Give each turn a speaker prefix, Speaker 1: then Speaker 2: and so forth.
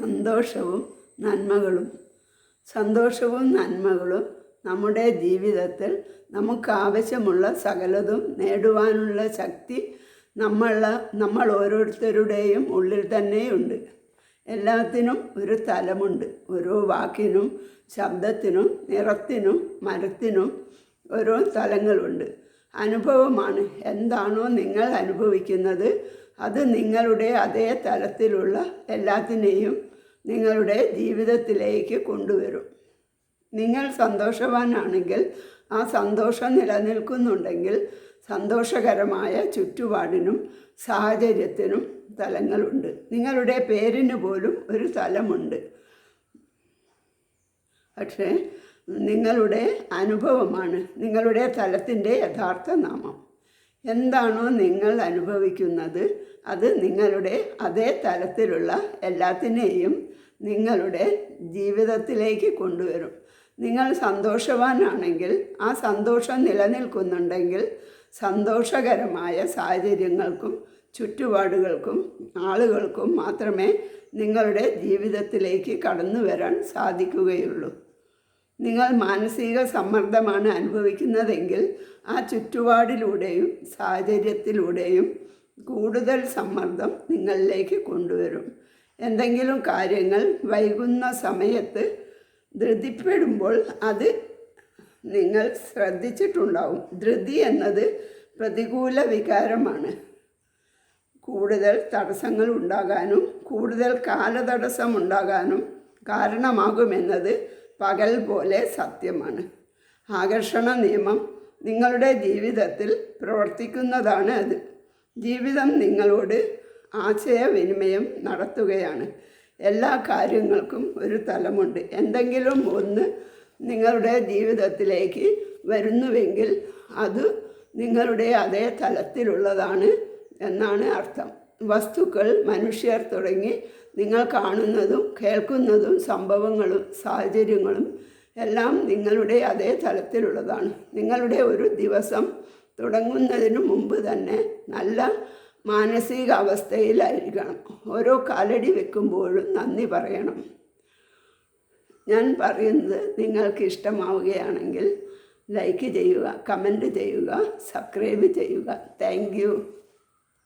Speaker 1: സന്തോഷവും നന്മകളും. സന്തോഷവും നന്മകളും നമ്മുടെ ജീവിതത്തിൽ നമുക്ക് ആവശ്യമുള്ള സകലതും നേടുവാനുള്ള ശക്തി നമ്മൾ നമ്മൾ ഓരോരുത്തരുടെയും ഉള്ളിൽ തന്നെയുണ്ട്. എല്ലാത്തിനും ഒരു തലമുണ്ട്. ഓരോ വാക്കിനും ശബ്ദത്തിനും നിറത്തിനും മരത്തിനും ഓരോ തലങ്ങളുണ്ട്. അനുഭവമാണ്. എന്താണോ നിങ്ങൾ അനുഭവിക്കുന്നത് അത് നിങ്ങളുടെ അതേ തലത്തിലുള്ള എല്ലാത്തിനെയും നിങ്ങളുടെ ജീവിതത്തിലേക്ക് കൊണ്ടുവരും. നിങ്ങൾ സന്തോഷവാനാണെങ്കിൽ ആ സന്തോഷം നിലനിൽക്കുന്നുണ്ടെങ്കിൽ സന്തോഷകരമായ ചുറ്റുപാടിനും സാഹചര്യത്തിനും തലങ്ങളുണ്ട്. നിങ്ങളുടെ പേരിന് പോലും ഒരു തലമുണ്ട്. പക്ഷേ നിങ്ങളുടെ അനുഭവമാണ് നിങ്ങളുടെ തലത്തിന്റെ യഥാർത്ഥ നാമം എന്താണോ നിങ്ങൾ അനുഭവിക്കുന്നത് അത് നിങ്ങളുടെ അതേ തലത്തിലുള്ള എല്ലാത്തിനെയും നിങ്ങളുടെ ജീവിതത്തിലേക്ക് കൊണ്ടുവരും. നിങ്ങൾ സന്തോഷവാനാണെങ്കിൽ ആ സന്തോഷം നിലനിൽക്കുന്നുണ്ടെങ്കിൽ സന്തോഷകരമായ സാഹചര്യങ്ങൾക്കും ചുറ്റുപാടുകൾക്കും ആളുകൾക്കും മാത്രമേ നിങ്ങളുടെ ജീവിതത്തിലേക്ക് കടന്നു വരാൻ സാധിക്കുകയുള്ളൂ. നിങ്ങൾ മാനസിക സമ്മർദ്ദമാണ് അനുഭവിക്കുന്നതെങ്കിൽ ആ ചുറ്റുപാടിലൂടെയും സാഹചര്യത്തിലൂടെയും കൂടുതൽ സമ്മർദ്ദം നിങ്ങളിലേക്ക് കൊണ്ടുവരും. എന്തെങ്കിലും കാര്യങ്ങൾ വൈകുന്ന സമയത്ത് ധൃതിപ്പെടുമ്പോൾ അത് നിങ്ങൾ ശ്രദ്ധിച്ചിട്ടുണ്ടാവും. ധൃതി എന്നത് പ്രതികൂല വികാരമാണ്. കൂടുതൽ തടസ്സങ്ങൾ ഉണ്ടാകാനും കൂടുതൽ കാലതടസ്സം ഉണ്ടാകാനും കാരണമാകുമെന്നത് പകൽ പോലെ സത്യമാണ്. ആകർഷണ നിയമം നിങ്ങളുടെ ജീവിതത്തിൽ പ്രവർത്തിക്കുന്നതാണ് അത്. ജീവിതം നിങ്ങളോട് ആശയവിനിമയം നടത്തുകയാണ്. എല്ലാ കാര്യങ്ങൾക്കും ഒരു തലമുണ്ട്. എന്തെങ്കിലും ഒന്ന് നിങ്ങളുടെ ജീവിതത്തിലേക്ക് വരുന്നുവെങ്കിൽ അത് നിങ്ങളുടെ അതേ തലത്തിലുള്ളതാണ് എന്നാണ് അർത്ഥം. വസ്തുക്കൾ മനുഷ്യർ തുടങ്ങി നിങ്ങൾ കാണുന്നതും കേൾക്കുന്നതും സംഭവങ്ങളും സാഹചര്യങ്ങളും എല്ലാം നിങ്ങളുടെ അതേ തലത്തിലുള്ളതാണ്. നിങ്ങളുടെ ഒരു ദിവസം തുടങ്ങുന്നതിന് മുമ്പ് തന്നെ നല്ല മാനസികാവസ്ഥയിലായിരിക്കണം. ഓരോ കാലടി വെക്കുമ്പോഴും നന്ദി പറയണം. ഞാൻ പറയുന്നത് നിങ്ങൾക്ക് ഇഷ്ടമാവുകയാണെങ്കിൽ ലൈക്ക് ചെയ്യുക കമന്റ് ചെയ്യുക സബ്സ്ക്രൈബ് ചെയ്യുക. താങ്ക്